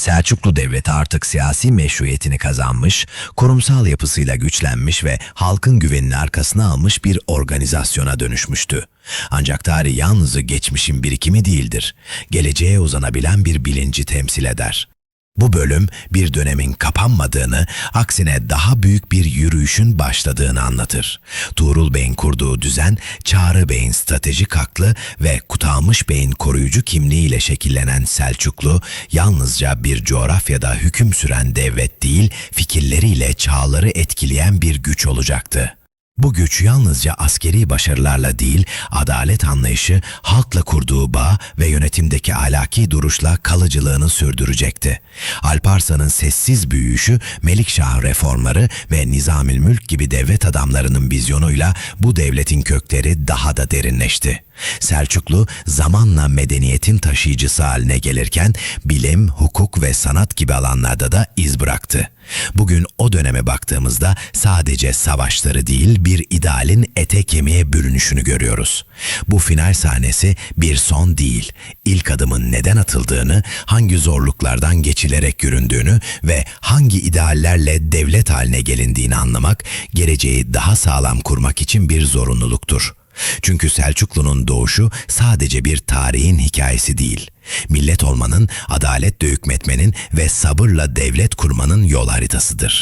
Selçuklu Devleti artık siyasi meşruiyetini kazanmış, kurumsal yapısıyla güçlenmiş ve halkın güvenini arkasına almış bir organizasyona dönüşmüştü. Ancak tarih yalnızca geçmişin birikimi değildir. Geleceğe uzanabilen bir bilinci temsil eder. Bu bölüm bir dönemin kapanmadığını, aksine daha büyük bir yürüyüşün başladığını anlatır. Tuğrul Bey'in kurduğu düzen, Çağrı Bey'in stratejik aklı ve Kutalmış Bey'in koruyucu kimliğiyle şekillenen Selçuklu, yalnızca bir coğrafyada hüküm süren devlet değil, fikirleriyle çağları etkileyen bir güç olacaktı. Bu güç yalnızca askeri başarılarla değil, adalet anlayışı, halkla kurduğu bağ ve yönetimdeki ahlaki duruşla kalıcılığını sürdürecekti. Alparslan'ın sessiz büyüyüşü, Melikşah reformları ve Nizamül Mülk gibi devlet adamlarının vizyonuyla bu devletin kökleri daha da derinleşti. Selçuklu zamanla medeniyetin taşıyıcısı haline gelirken bilim, hukuk ve sanat gibi alanlarda da iz bıraktı. Bugün o döneme baktığımızda sadece savaşları değil bir idealin ete kemiğe bürünüşünü görüyoruz. Bu final sahnesi bir son değil. İlk adımın neden atıldığını, hangi zorluklardan geçilerek yüründüğünü ve hangi ideallerle devlet haline gelindiğini anlamak, geleceği daha sağlam kurmak için bir zorunluluktur. Çünkü Selçuklu'nun doğuşu sadece bir tarihin hikayesi değil. Millet olmanın, adaletle hükmetmenin ve sabırla devlet kurmanın yol haritasıdır.